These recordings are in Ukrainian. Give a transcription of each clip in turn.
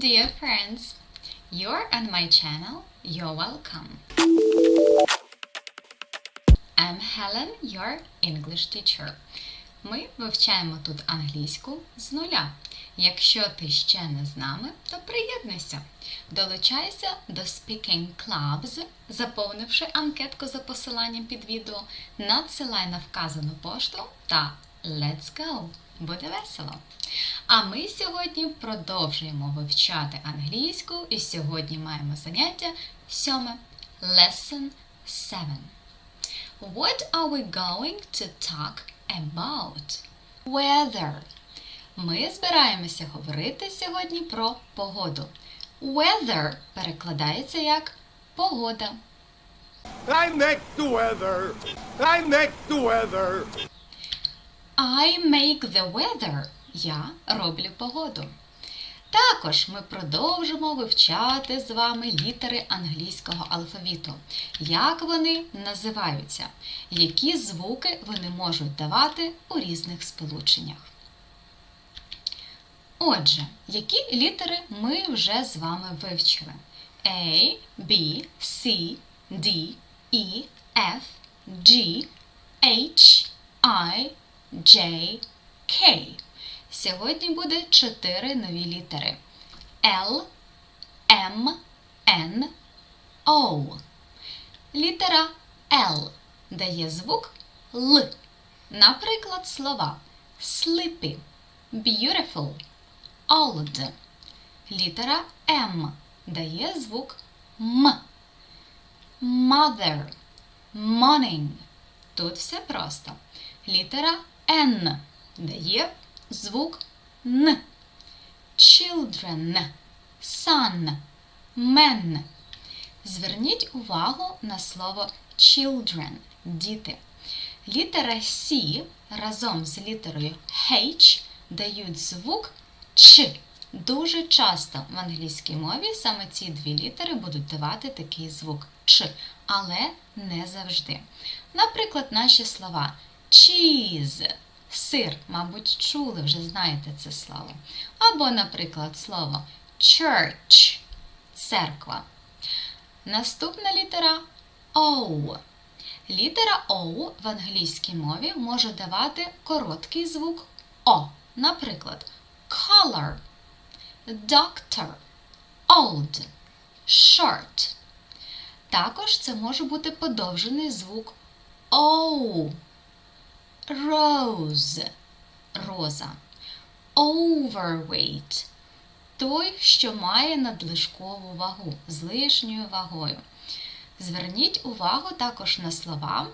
dear friends. You're on my channel. You're welcome. I'm Helen, your English teacher. Ми вивчаємо тут англійську з нуля. Якщо ти ще не з нами, то приєднуйся. Долучайся до Speaking Clubs, заповнивши анкетку за посиланням під відео, надсилай на вказану пошту та Let's go! Буде весело! А ми сьогодні продовжуємо вивчати англійську і сьогодні маємо заняття сьоме Lesson 7. What are we going to talk about? Weather. Ми збираємося говорити сьогодні про погоду. Weather перекладається як погода. I make the weather. I make the weather. I make the weather. Я роблю погоду. Також ми продовжимо вивчати з вами літери англійського алфавіту. Як вони називаються? Які звуки вони можуть давати у різних сполученнях? Отже, які літери ми вже з вами вивчили? A, B, C, D, E, F, G, H, I, J, K. Сьогодні буде чотири нові літери: L, M, N, O. Літера L дає звук Л. Наприклад, слова sleepy, beautiful, old. Літера М дає звук М. Mother, morning. Тут все просто. Літера Н дає звук Н. Children, son, men. Зверніть увагу на слово children діти. Літера C разом з літерою H дають звук Ч. Дуже часто в англійській мові саме ці дві літери будуть давати такий звук Ч, але не завжди. Наприклад, наші слова cheese, сир, мабуть, чули, вже знаєте це слово. Або, наприклад, слово church, церква. Наступна літера O. Літера O в англійській мові може давати короткий звук О. Наприклад, color, doctor, old, short. Також це може бути подовжений звук O. Rose, роза. Overweight той, що має надлишкову вагу з лишньою вагою. Зверніть увагу також на слова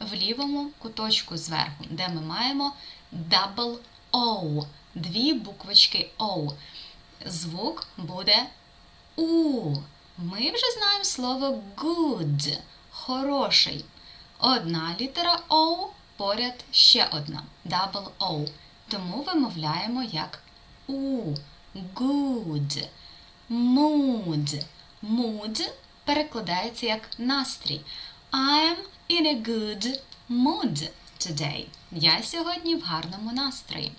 в лівому куточку зверху, де ми маємо double O, дві буквочки O. Звук буде У. Ми вже знаємо слово good, хороший. Одна літера O, поряд ще одна double O. Тому вимовляємо як У. Good. Mood. Mood перекладається як настрій. I'm in a good mood today. Я сьогодні в гарному настрої.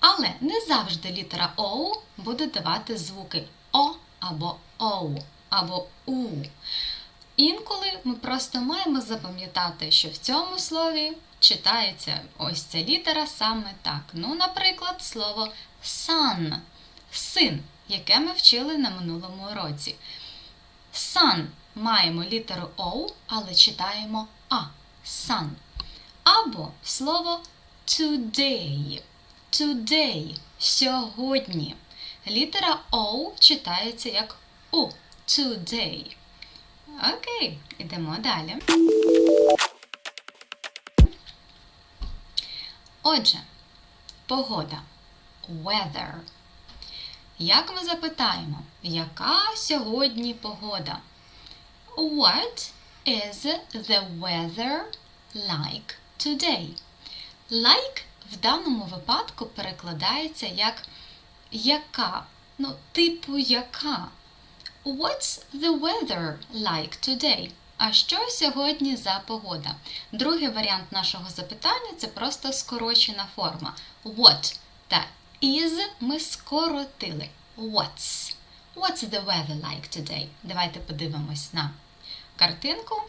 Але не завжди літера O буде давати звуки О або Оу, або У. Інколи ми просто маємо запам'ятати, що в цьому слові читається ось ця літера саме так. Ну, наприклад, слово son син, яке ми вчили на минулому уроці. Sun маємо літеру O, але читаємо А. Sun. Або слово today. Today сьогодні. Літера O читається як У. Today. Окей, ідемо далі. Отже, погода. Weather. Як ми запитаємо, яка сьогодні погода? What is the weather like today? Like в даному випадку перекладається як яка, ну, типу яка. What's the weather like today? А що сьогодні за погода? Другий варіант нашого запитання це просто скорочена форма. What та is ми скоротили. what's. What's the weather like today? Давайте подивимось на картинку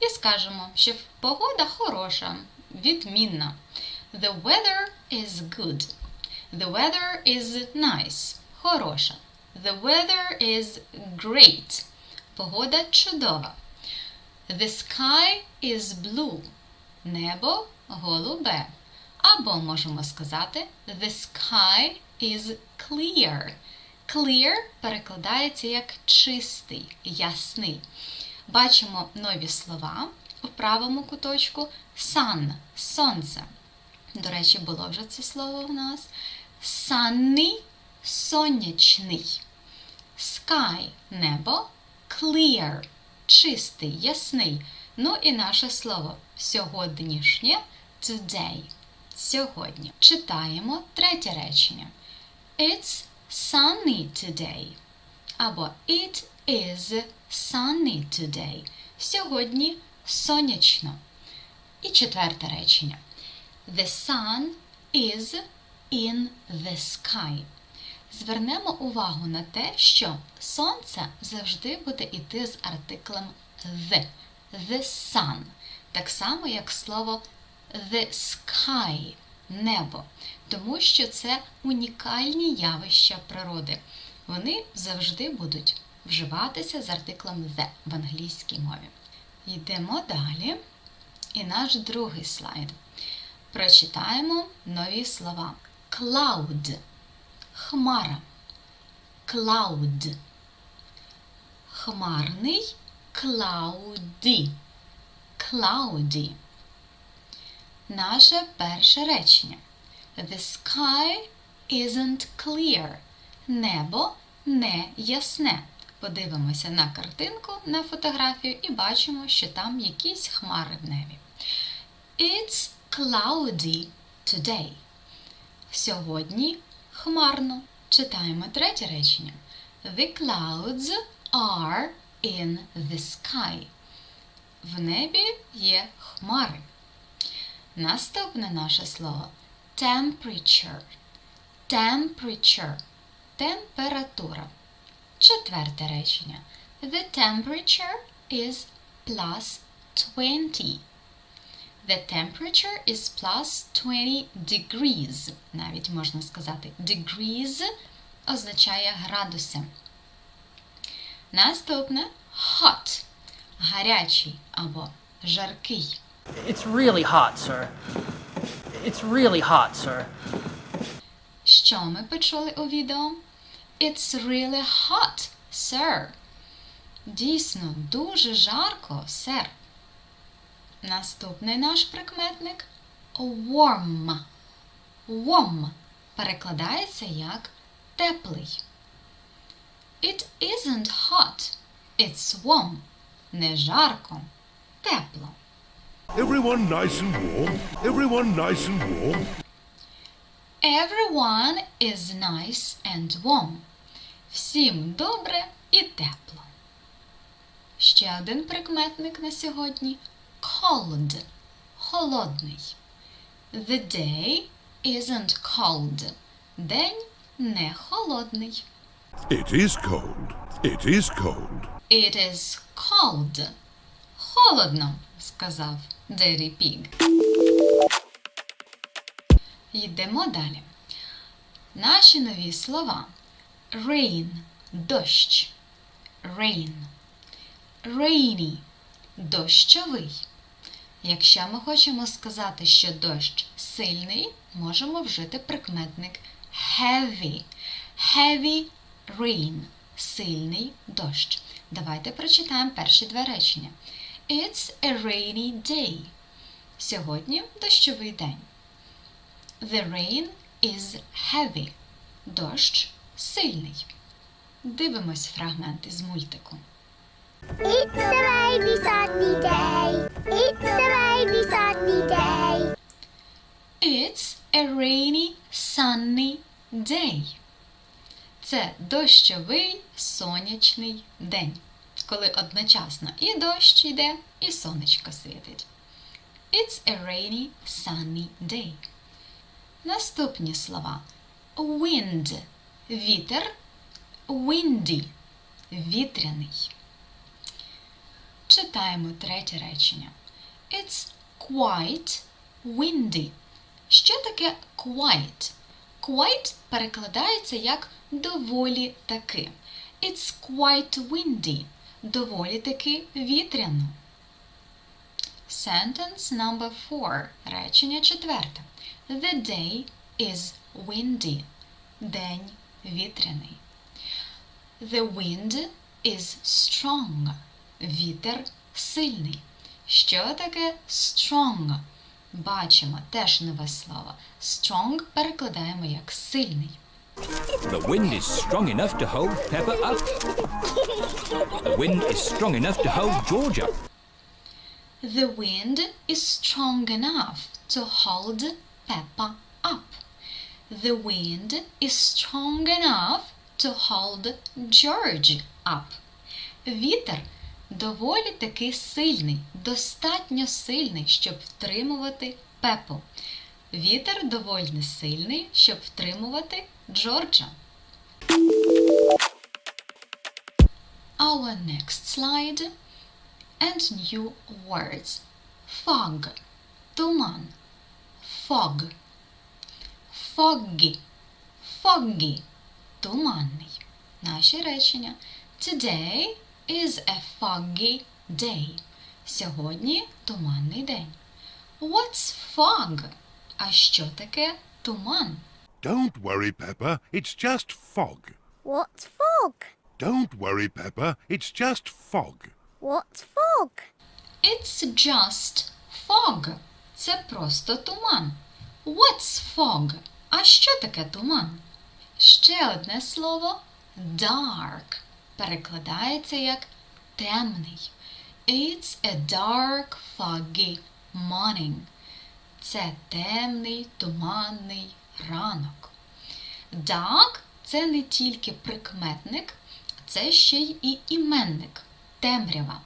і скажемо, що погода хороша, відмінна. The weather is good. The weather is nice. Хороша. The weather is great. Погода чудова. The sky is blue. Небо голубе. Або можемо сказати The sky is clear. Clear перекладається як чистий, ясний. Бачимо нові слова у правому куточку. Sun – сонце. До речі, було вже це слово в нас. Sunny – сонячний. Sky – небо. Clear – чистий, ясний. Ну і наше слово сьогоднішнє today. Сьогодні. Читаємо третє речення. It's sunny today. Або It is sunny today. Сьогодні сонячно. І четверте речення. The sun is in the sky. Звернемо увагу на те, що сонце завжди буде йти з артиклем the. The sun. Так само, як слово the sky небо. Тому що це унікальні явища природи. Вони завжди будуть вживатися з артиклем the в англійській мові. Йдемо далі. І наш другий слайд. Прочитаємо нові слова. Cloud – хмара. Cloud. Хмарний cloudy. Cloudy. Наше перше речення. The sky isn't clear. Небо не ясне. Подивимося на картинку, на фотографію і бачимо, що там якісь хмари в небі. It's cloudy today. Сьогодні хмарно. Читаємо третє речення. The clouds are in the sky. В небі є хмари. Наступне наше слово temperature. Temperature. Температура. Четверте речення. The temperature is plus 20. The temperature is plus 20 degrees. Навіть можна сказати degrees означає градуси. Наступне hot. Гарячий або жаркий. It's really hot, sir. It's really hot, sir. Що ми почули у відео? It's really hot, sir. Дійсно, дуже жарко, сер. Наступний наш прикметник warm. Warm перекладається як теплий. It isn't hot. It's warm. Не жарко, тепло. Everyone nice and warm. Everyone nice and warm. Everyone is nice and warm. Всім добре і тепло. Ще один прикметник на сьогодні cold. Холодний. The day isn't cold. День не холодний. It is cold. It is cold. It is cold. Холодно, сказав Дері Піг. Йдемо далі. Наші нові слова. Rain – дощ. Rain. Rainy – дощовий. Якщо ми хочемо сказати, що дощ сильний, можемо вжити прикметник heavy. Heavy rain – сильний дощ. Давайте прочитаємо перші два речення. It's a rainy day. Сьогодні дощовий день. The rain is heavy. Дощ сильний. Дивимось фрагмент із мультику. It's a rainy sunny day. It's a rainy sunny day. It's a rainy sunny day. Це дощовий сонячний день, коли одночасно і дощ йде, і сонечко світить. It's a rainy sunny day. Наступні слова. Wind – вітер windy. Вітряний. Читаємо третє речення. It's quite windy. Що таке quite? Quite перекладається як доволі таки. It's quite windy. Доволі таки вітряно. Sentence number four. Речення четверте. The day is windy. День вітряний. The wind is strong. Вітер сильний. Що таке strong? Бачимо теж нове слово. Strong перекладаємо як сильний. The wind is strong enough to hold Pepper up. The wind is strong enough to hold George up. The wind is strong enough to hold Peppa up. The wind is strong enough to hold George up. Вітер доволі таки сильний, достатньо сильний, щоб втримувати Пепу. Вітер доволі сильний, щоб втримувати Джорджа. Our next slide and new words. Fog. Туман. Fog. Foggy. Foggy. Туманний. Наші речення. Today is a foggy day. Сьогодні туманний день. What's fog? А що таке туман? Don't worry, Pepper. It's just fog. What's fog? Don't worry, Pepper. It's just fog. What's fog? It's just fog. Це просто туман. What's fog? А що таке туман? Ще одне слово dark перекладається як темний. It's a dark, foggy morning. Це темний, туманний ранок. Dark – це не тільки прикметник, це ще й і іменник темрява.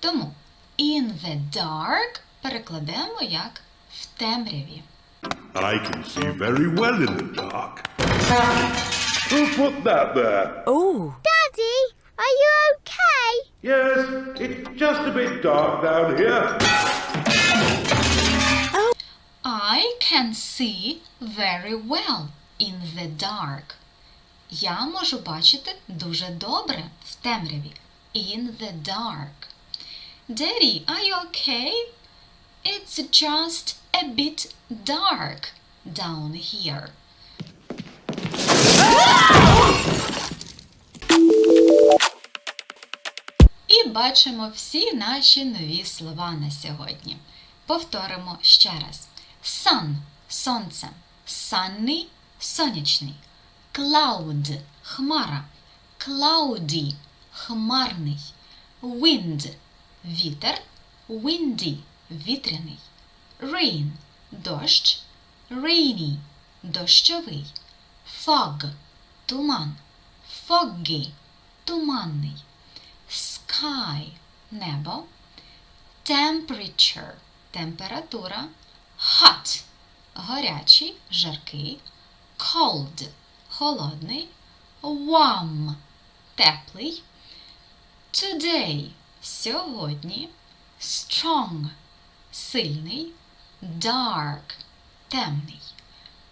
Тому in the dark перекладемо як в темряві. I can see very well in the dark. Who put that there? Daddy, are you okay? Yes, it's just a bit dark down here. I can see very well in the dark. Я можу бачити дуже добре в темряві. In the dark. Daddy, are you okay? It's just a bit dark down here. І Бачимо всі наші нові слова на сьогодні. Повторимо ще раз: Sun – сонце, sunny – сонячний, cloud – хмара, cloudy – хмарний, wind – вітер, windy – вітряний, rain – дощ, rainy – дощовий, fog – туман, foggy – туманний, sky – небо, temperature – температура, hot – гарячий, жаркий, cold – холодний, warm – теплий, today – сьогодні, strong – сильний, dark – темний,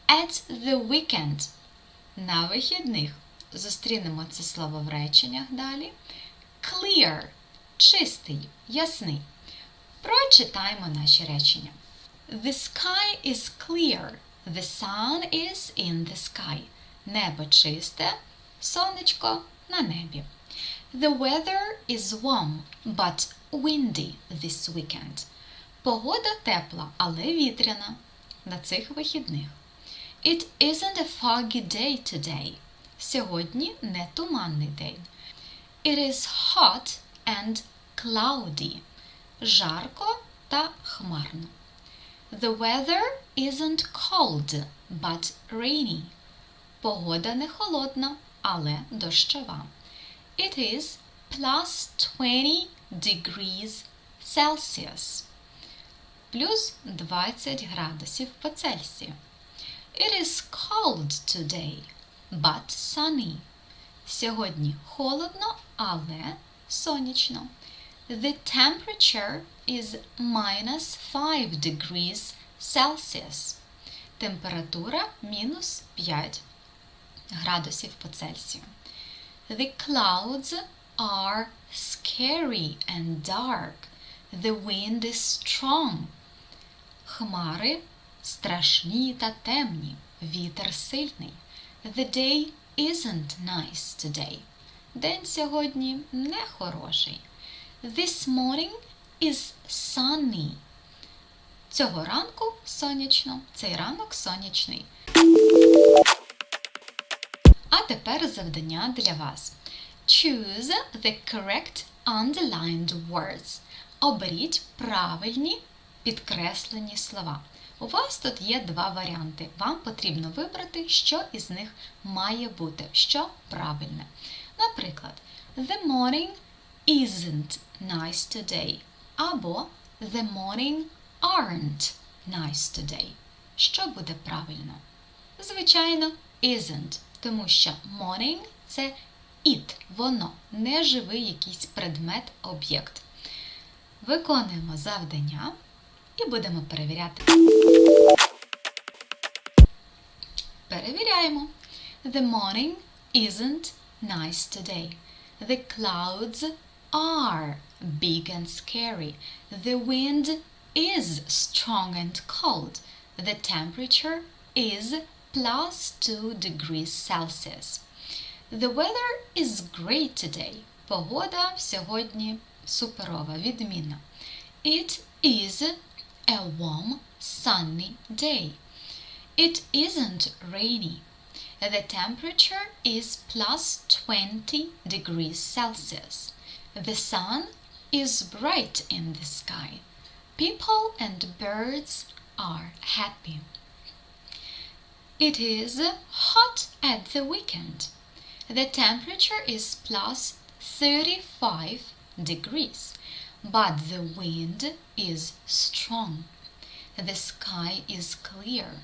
at the weekend – на вихідних. Зустрінемо це слово в реченнях далі. Clear – чистий, ясний. Прочитаємо наші речення. The sky is clear. The sun is in the sky. Небо чисте, сонечко на небі. The weather is warm, but windy this weekend. Погода тепла, але вітряна на цих вихідних. It isn't a foggy day today. Сьогодні не туманний день. It is hot and cloudy. Жарко та хмарно. The weather isn't cold, but rainy. Погода не холодна, але дощова. It is plus 20 degrees Celsius. Плюс 20 градусів по Цельсію. It is cold today, but sunny. Сьогодні холодно, але сонячно. The temperature is minus 5 degrees Celsius. Температура мінус 5 градусів по Цельсію. The clouds are scary and dark. The wind is strong. Хмари страшні та темні. Вітер сильний. The day isn't nice today. День сьогодні не хороший. This morning is sunny. Цього ранку сонячно. Цей ранок сонячний. А тепер завдання для вас. Choose the correct underlined words. Оберіть правильні підкреслені слова. У вас тут є два варіанти. Вам потрібно вибрати, що із них має бути, що правильне. Наприклад, The morning isn't nice today. Або The morning aren't nice today. Що буде правильно? Звичайно, isn't, тому що morning – це it, воно, не живий якийсь предмет, об'єкт. Виконуємо завдання і будемо перевіряти. Перевіряємо. The morning isn't nice today. The clouds are big and scary. The wind is strong and cold. The temperature is plus 2 degrees Celsius. The weather is great today. Погода сьогодні суперова, відмінна. It is a warm, sunny day. It isn't rainy. The temperature is plus 20 degrees Celsius. The sun is bright in the sky. People and birds are happy. It is hot at the weekend. The temperature is plus 35 degrees, but the wind is strong. The sky is clear.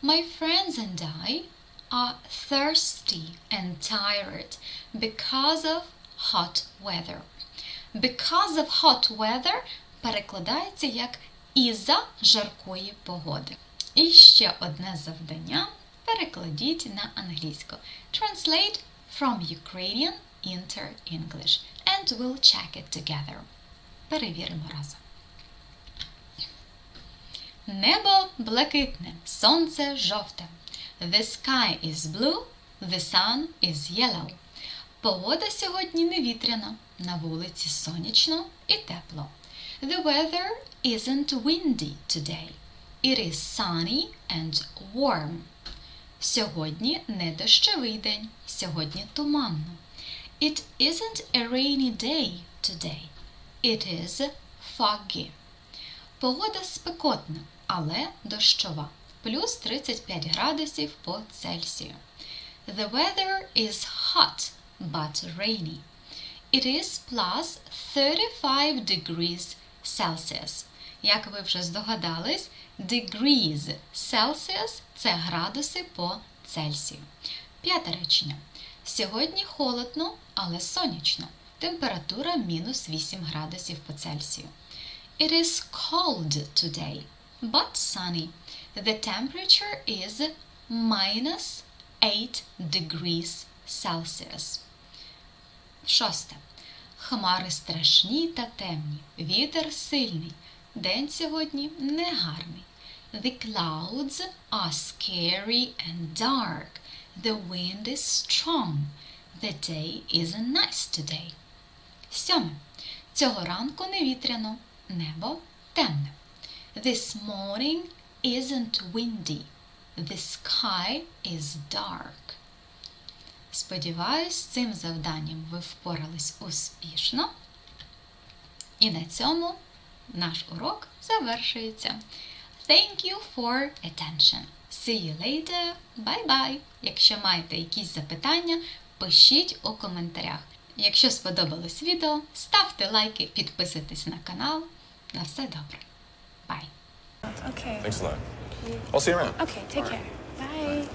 My friends and I are thirsty and tired because of hot weather. Because of hot weather перекладається як із-за жаркої погоди. І ще одне завдання перекладіть на англійську. Translate from Ukrainian into English and we'll check it together. Перевіримо разом. Небо блакитне, сонце жовте. The sky is blue, the sun is yellow. Погода сьогодні не вітряна, на вулиці сонячно і тепло. The weather isn't windy today. It is sunny and warm. Сьогодні не дощовий день, сьогодні туманно. It isn't a rainy day today. It is foggy. Погода спекотна, але дощова. Плюс 35 градусів по Цельсію. The weather is hot, but rainy. It is plus 35 degrees Celsius. Як ви вже здогадались, degrees Celsius – це градуси по Цельсію. П'яте речення. Сьогодні холодно, але сонячно. Температура мінус 8 градусів по Цельсію. It is cold today, but sunny. The temperature is minus 8 degrees Celsius. Шосте. Хмари страшні та темні. Вітер сильний. День сьогодні негарний. The clouds are scary and dark. The wind is strong. The day isn't nice today. Сьоме. Цього ранку не вітряно. Небо темне. This morning isn't windy. The sky is dark. Сподіваюсь, цим завданням ви впорались успішно. І на цьому наш урок завершується. Thank you for attention. See you later. Bye-bye. Якщо маєте якісь запитання, пишіть у коментарях. Якщо сподобалось відео, ставте лайки, підписуйтесь на канал. На все добре. Bye. Okay. Thanks a lot. I'll see you around. Okay, take care. Bye.